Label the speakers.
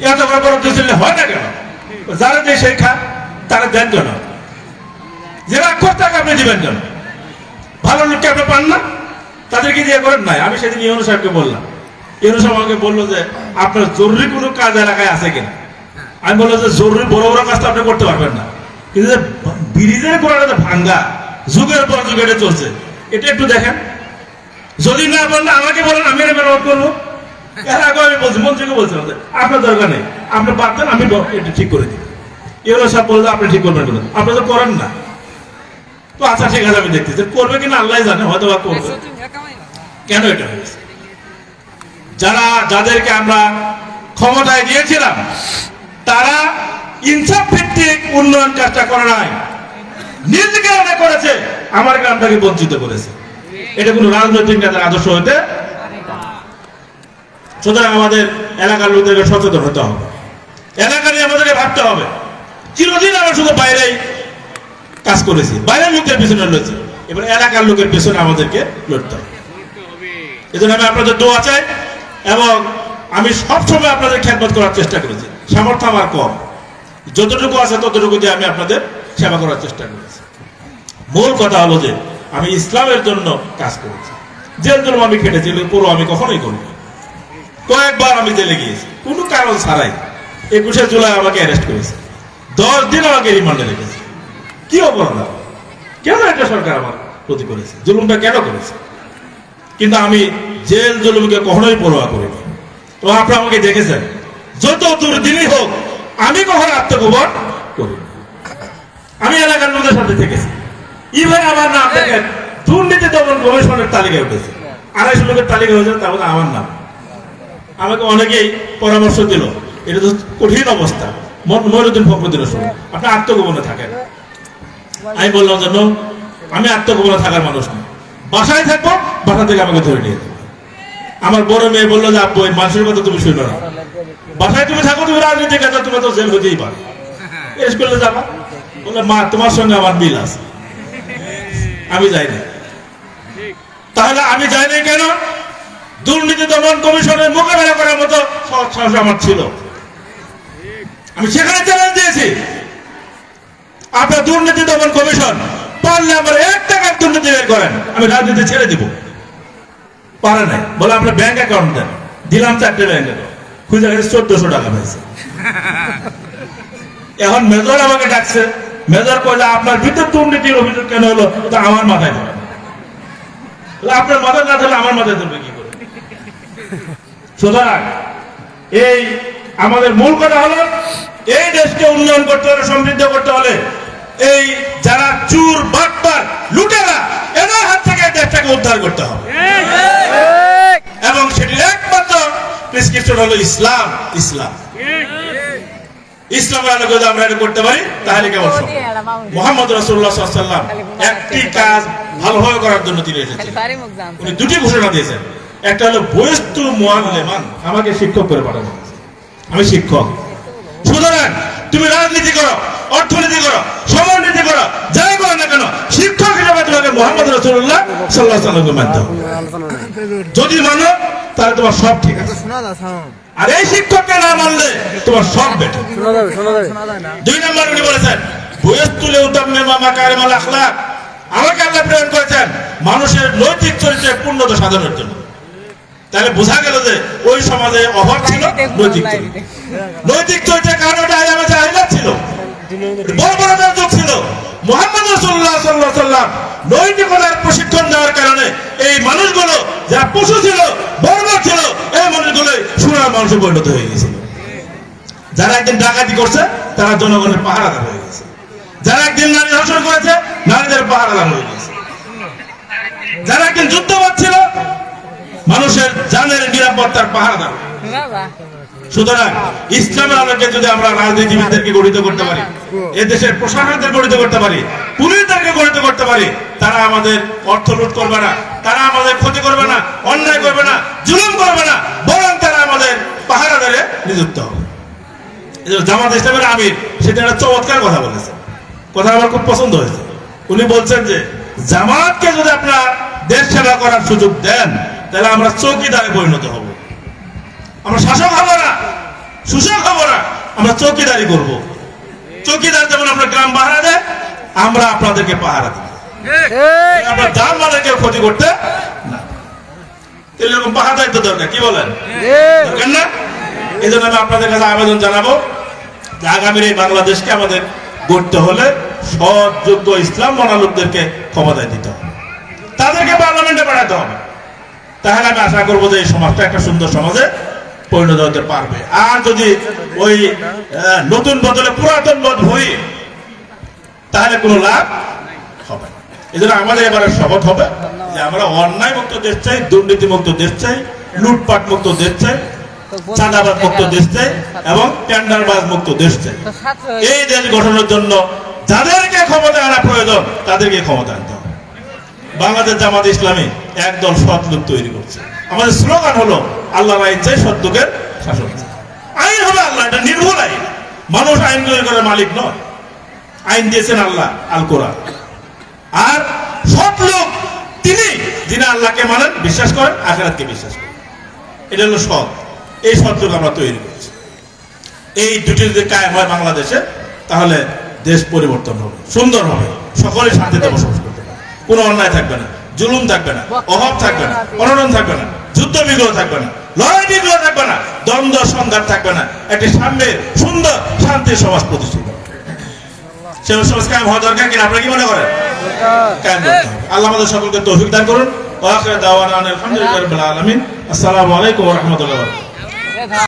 Speaker 1: এত বড় দিলে হয় না কেন? যারা যে সেই খা তারা দেন কেন? যে রাগ করতে আপনি দিবেন কেন? ভালো লোককে আপনি পান না? তাদেরকে দিয়ে করেন নাই। আমি সেদিন ইউনু সাহেবকে বললাম। ইউনু সাহেব আমাকে বলল যে, আপনার জরুরি কোনো কাজ এলাকায় আছে কিনা? আমি বললাম যে, জরুরি বড় বড় কাজ তো আপনি করতে পারবেন না। কিন্তু ব্রিজের গোড়াটা ভাঙ্গা, যুগের পর যুগ এটা চলছে। এটা একটু দেখেন। যদি না বলেন, আমাকে বলেন, আমি মেরামত করব। এর আগে আমি বলছি, মন্ত্রীকে বলছিলাম আপনার দরকার নেই। আপনি দেন, আমি এটা ঠিক করে দিই। এগুলো সব বললে আপনি ঠিক করবেন কেন আপনি তো করেন না। তো আচ্ছা ঠিক আছে, আমি দেখতেছি। করবে কিনা আল্লাহ জানে, হয়তো বা করবে। কেন এটা হয়েছে? যারা, যাদেরকে আমরা ক্ষমতায় দিয়েছিলাম, তারা ইনসাফ ভিত্তিক উন্নয়ন কাজটা করে নাই। নিজ গ্রামে করেছে, আমার গ্রামটাকে বঞ্চিত করেছে। এটা কোনো রাজনৈতিক নেতার আদর্শ হতে সুতরাং আমাদের এলাকার লোকদেরকে সচেতন হতে হবে। এলাকা নিয়ে আমাদেরকে ভাবতে হবে। চিরদিন আমরা শুধু বাইরেই কাজ করেছি, বাইরের লোকের পিছনে লড়েছি। এবার এলাকার লোকের পিছনে আমাদেরকে লড়তে হবে। এই জন্য আমি আপনাদের দোয়া চাই এবং আমি সবসময় আপনাদের খেদমত করার চেষ্টা করেছি। সামর্থ্য আমার কম। যতটুকু আছে ততটুকু দিয়ে আমি আপনাদের সেবা করার চেষ্টা করেছি। মূল কথা হলো যে, আমি ইসলামের জন্য কাজ করেছি। জেল জন্য আমি খেটেছি পুরো আমি কখনোই করিনি। কয়েকবার আমি জেলে গিয়েছি। কোনো কারণ ছাড়াই একুশে জুলাই আমাকে অ্যারেস্ট করেছে। দশ দিন আমাকে রিমান্ডে রেখেছে। কি অপরাধ কেন একটা সরকার আমার প্রতি করেছে? জুলুমটা কেন করেছে? কিন্তু আমি জেল জুলুমকে কখনোই পরোয়া করিনি। তো আপনি আমাকে দেখেছেন। যত দুর্দিনই হোক, আমি কখনো আত্মগোপন করিনি আমি এলাকার লোকের সাথে থেকেছি। ইভেন আমার নাম দেখেন, দুর্নীতি দমন কমিশনের তালিকায় উঠেছে। আড়াইশো লোকের তালিকা হয়েছে তার মধ্যে আমার নাম। আমাকে অনেকেই পরামর্শ দিল এটা তো কঠিন অবস্থা। মন- মইনুদ্দিন ফখরুদ্দিনের সঙ্গে আপনি আত্মগোপনে থাকেন। আমি বললাম যে "No, আমি আত্মগোপনে থাকার মানুষ না। বাসায় থাকব বাসা থেকে আমাকে ধরে নিয়ে যাবে। আমার বড় মেয়ে বলল যে আব্বু মানুষের কথা তুমি শুনো না। বাসায় তুমি থাকো তুমি রাজনীতি কাজে তুমি তো জেল হতেই পারো। এস করলে যাবা? বলে মা তোমার সঙ্গে আমার মিল আছে। আমি যাই না তাহলে আমি যাই নাই কেন? দুর্নীতি দমন কমিশনের মোকাবেলা করার মতো সৎ সাহস আমার ছিল। আমি সেখানে চ্যালেঞ্জ দিয়েছি। আপনার দুর্নীতি দমন কমিশন পারলে আমার এক টাকার দুর্নীতি বের করেন, আমি রাজনীতি ছেড়ে দিব। পারে নাই। বলে আপনার ব্যাংক অ্যাকাউন্ট দেন। দিলাম চারটে ব্যাংক খুঁজে গেছে চোদ্দশো টাকা পাইছে এখন মেজর আমাকে ডাকছে। মেজর কইলে, আপনার ভিতর দুর্নীতির অভিযোগ কেন হলো? এটা আমার মাথায় ধরে। আপনার মাথায় না ধরলে আমার মাথায় ধরবে কি সুতরাং এই আমাদের মূল কথা হলো এই দেশকে উন্নয়ন করতে হলে সমৃদ্ধ করতে হলে এই যারা চুর বাটপার লুটেরা এদের হাত থেকে দেশটাকে উদ্ধার করতে হবে। এবং সেটির একমাত্র প্রেসক্রিপশন হলো ইসলাম ইসলাম। ইসলামের আলোকে যদি আমরা এটা করতে পারি তাহলে কেমন মোহাম্মদ রসুল্লাহ সাল্লাম একটি কাজ ভালোভাবে করার জন্য তিনি এসেছেন। উনি দুটি ঘোষণা দিয়েছেন। একটা হলো বয়স্তু মোয়াল্লেমান আমাকে শিক্ষক করে পাঠানো। আমি শিক্ষক। সুতরাং তুমি রাজনীতি করো অর্থনীতি করো সমরনীতি করো যাই করো না কেন শিক্ষক হিসেবে তোমাকে মোহাম্মদ রসুল্লাহ সাল্লাহ সাল্লামকে মানতে হবে যদি মানো তাহলে তোমার সব ঠিক আছে। আর এই শিক্ষককে না মানলে তোমার সব বেটে দুই নম্বর উনি বলেছেন বয়স্তুলে মামা কারেমাল আখলাক। আমাকে আল্লাহ প্রেরণ করেছেন মানুষের নৈতিক চরিত্রের পূর্ণতা সাধনের জন্য। তাহলে বোঝা গেল যে ওই সমাজে অভাব ছিল নৈতিক নৈতিক চরিত্রের কারণে জাহিলাত ছিল। বর্বরতার যুগ ছিল। মোহাম্মদ রাসূলুল্লাহ সাল্লাল্লাহু আলাইহি সাল্লাম নৈতিকতার প্রশিক্ষণ দেওয়ার কারণে এই মানুষগুলো যারা পশু ছিল বর্বর ছিল এই মানুষগুলো সোনার মানুষে পরিণত হয়ে গেছিল যারা একদিন ডাকাতি করছে তারা জনগণের পাহারাদার হয়ে গেছে। যারা একদিন নারী ধর্ষণ করেছে নারীদের পাহারাদার হয়ে গেছে। যারা একদিন যুদ্ধবাদ ছিল মানুষের জানের নিরাপত্তার পাহারাদার সুতরাং ইসলামের আলোকে যদি আমরা রাজনীতিবিদদেরকে গঠিত করতে পারি এ দেশের প্রশাসনদের গঠিত করতে পারি পুলিশদেরকে গঠিত করতে পারি তারা আমাদের অর্থ লুট করবে না তারা আমাদের ক্ষতি করবে না অন্যায় করবে না জুলুম করবে না বরং তারা আমাদের পাহারাদারে নিযুক্ত হবে। জামাত ইসলামের আমির সেটা একটা চমৎকার কথা বলেছে। কথা আমার খুব পছন্দ হয়েছে। উনি বলছেন যে জামাতকে যদি আপনারা দেশ সেবা করার সুযোগ দেন তাহলে আমরা চৌকিদারে পরিণত হব। আমরা শাসক হব না সুসংখ্যা আমরা চৌকিদারি করব। চৌকিদার যেমন আমরা গ্রাম পাহারা দেয় আমরা আপনাদেরকে পাহারা দিব।
Speaker 2: ঠিক।
Speaker 1: আপনার জান মালের ক্ষতি করতে না এরকম পাহারা দায়িত্ব দরকার কি বলেন? দরকার না? এই জন্য আমি আপনাদের কাছে আবেদন জানাব যে আগামীর এই বাংলাদেশকে আমাদের গড়তে হলে সৎ যোগ্য ইসলাম মানা লোকদেরকে ক্ষমতায় দিতে হবে। তাদেরকে পার্লামেন্টে পাঠাতে হবে। তাহলে আমি আশা করব যে এই সমাজটা একটা সুন্দর সমাজে পরিণত হতে পারবে। আর যদি ওই নতুন বদলে পুরাতন বদ হই, তাহলে কোনো লাভ হবে এই জন্য আমাদের এবারে শপথ হবে যে আমরা অন্যায় মুক্ত দেশ চাই, দুর্নীতি মুক্ত দেশ চাই, লুটপাট মুক্ত দেশ চাই, চাঁদাবাদ মুক্ত দেশ চাই, এবং টেন্ডারবাজ মুক্ত দেশ চাই। এই দেশ গঠনের জন্য যাদেরকে ক্ষমতা আনা প্রয়োজন, তাদেরকে ক্ষমতা বাংলাদেশ জামাত ইসলামী একদল সৎ লোক তৈরি করছে। আমাদের স্লোগান হলো, আল্লাহ আইন চাই সৎ লোকের শাসন আইন হলো আল্লাহ, এটা নির্ভুল আইন। মানুষ আইন তৈরি করে মালিক নয়। আইন দিয়েছেন আল্লাহ, আল কোরআন। আর সৎ লোক তিনি, যিনি আল্লাহকে মানেন, বিশ্বাস করেন, আখেরাতকে বিশ্বাস করেন। এটা হলো সৎ। এই সৎ লোক আমরা তৈরি করছি। এই দুটি যদি কায়েম হয় বাংলাদেশে, তাহলে দেশ পরিবর্তন হবে, সুন্দর হবে। সকলে শান্তিতে বসবাস কোনো অন্যায় থাকবে না। জুলুম থাকবে না, অভাব থাকবে না, অনটন থাকবে না যুদ্ধ বিগ্রহ থাকবে না লড়াই বিগ্রহ থাকবে না, দ্বন্দ্ব, সংঘাত থাকবে না। একটি সাম্যের, সুন্দর, শান্তির সমাজ প্রতিষ্ঠিত। হবে। সে সমাজ কায়েম হওয়া দরকার কিনা, আপনারা কি মনে করেন? কায়েম আল্লাহ আমাদের সকলকে তৌফিক দান করুন। ওয়া দাওয়ানা আলহামদুলিল্লাহি রাব্বিল আলামিন। আসসালামু আলাইকুম ওয়া রাহমাতুল্লাহি